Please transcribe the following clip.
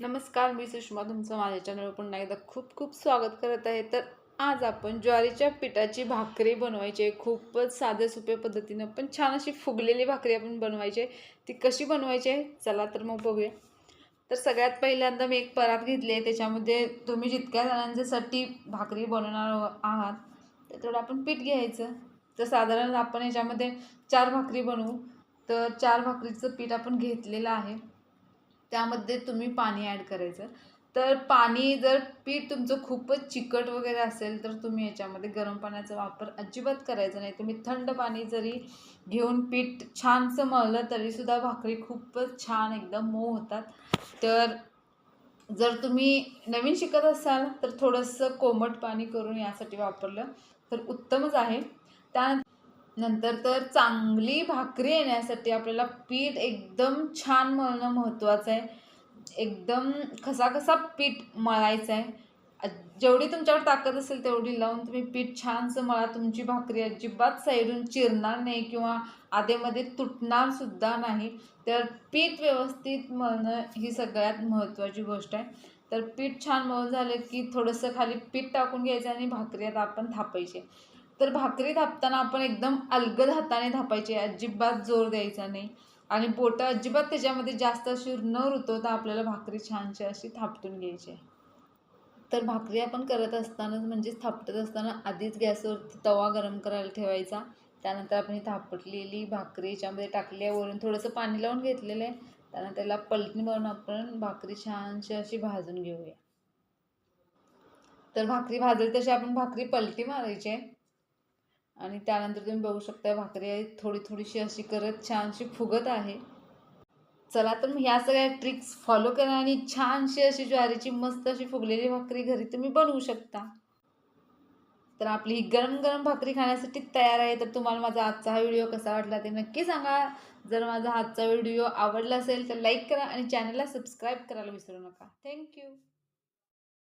नमस्कार मी सुषमा. तुमचं माझ्या चॅनलवर पुन्हा एकदा खूप खूप स्वागत करत आहे. तर आज आपण ज्वारीच्या पिठाची भाकरी बनवायची आहे. खूपच साध्या सोप्या पद्धतीनं पण छान अशी फुगलेली भाकरी आपण बनवायची आहे. ती कशी बनवायची आहे? चला तर मग बघूया. तर सगळ्यात पहिल्यांदा मी एक परात घेतली आहे. त्याच्यामध्ये तुम्ही जितक्या जणांच्यासाठी भाकरी बनवणार आहात तर थोडं आपण पीठ घ्यायचं. तर साधारण आपण याच्यामध्ये चार भाकरी बनवू. तर चार भाकरीचं पीठ आपण घेतलेलं आहे. त्यामध्ये तुम्ही पाणी ॲड करायचं. तर पाणी जर पीठ तुमचं खूपच चिकट वगैरे असेल तर तुम्ही याच्यामध्ये गरम पाण्याचा वापर अजिबात करायचा नाही. तुम्ही थंड पाणी जरी घेऊन पीठ छानसं मळलं तरीसुद्धा भाकरी खूपच छान एकदम मऊ होतात. तर जर तुम्ही नवीन शिकत असाल तर थोडंसं कोमट पाणी करून यासाठी वापरलं तर उत्तमच आहे. त्या नंतर तर चांगली भाकरी येण्यासाठी आपल्याला पीठ एकदम छान मळणं महत्त्वाचं आहे. एकदम खसाखसा पीठ मळायचं आहे. जेवढी तुमच्यावर ताकद असेल तेवढी लावून तुम्ही पीठ छानसं मळा. तुमची भाकरी अजिबात साईडून चिरणार नाही किंवा आधेमध्ये तुटणार सुद्धा नाही. तर पीठ व्यवस्थित मळणं ही सगळ्यात महत्त्वाची गोष्ट आहे. तर पीठ छान मळून झालं की थोडंसं खाली पीठ टाकून घ्यायचं आणि भाकरी आता आपण थापायची तर भाकरी थापताना आपण एकदम अलगद हाताने थापायची अजिबात जोर द्यायचा नाही. आणि बोटं अजिबात त्याच्यामध्ये जास्त अशी न रुतवता आपल्याला भाकरी छानशी अशी थापटून घ्यायची आहे. तर भाकरी आपण करत असतानाच म्हणजेच थापटत असताना आधीच गॅसवरती तवा गरम करायला ठेवायचा. त्यानंतर आपण ही थापटलेली भाकरी याच्यामध्ये टाकली आहे वरून थोडंसं पाणी लावून घेतलेलं आहे. त्यानंतर त्याला पलटी मारून आपण भाकरी छानशी अशी भाजून घेऊया. तर भाकरी भाजली तशी आपण भाकरी पलटी मारायची आहे. आणि त्यानंतर तुम्ही बघू शकता भाकरी आहे थोडी थोडीशी अशी करत छानशी फुगत आहे. चला तर मग ह्या सगळ्या ट्रिक्स फॉलो करा आणि छानशी अशी ज्वारीची मस्त अशी फुगलेली भाकरी घरी तुम्ही बनवू शकता. तर आपली ही गरम गरम भाकरी खाण्यासाठी तयार आहे तर तुम्हाला माझा आजचा हा व्हिडिओ कसा वाटला ते नक्की सांगा. जर माझा आजचा व्हिडिओ आवडला असेल तर लाईक करा आणि चॅनलला सबस्क्राईब करायला विसरू नका. थँक्यू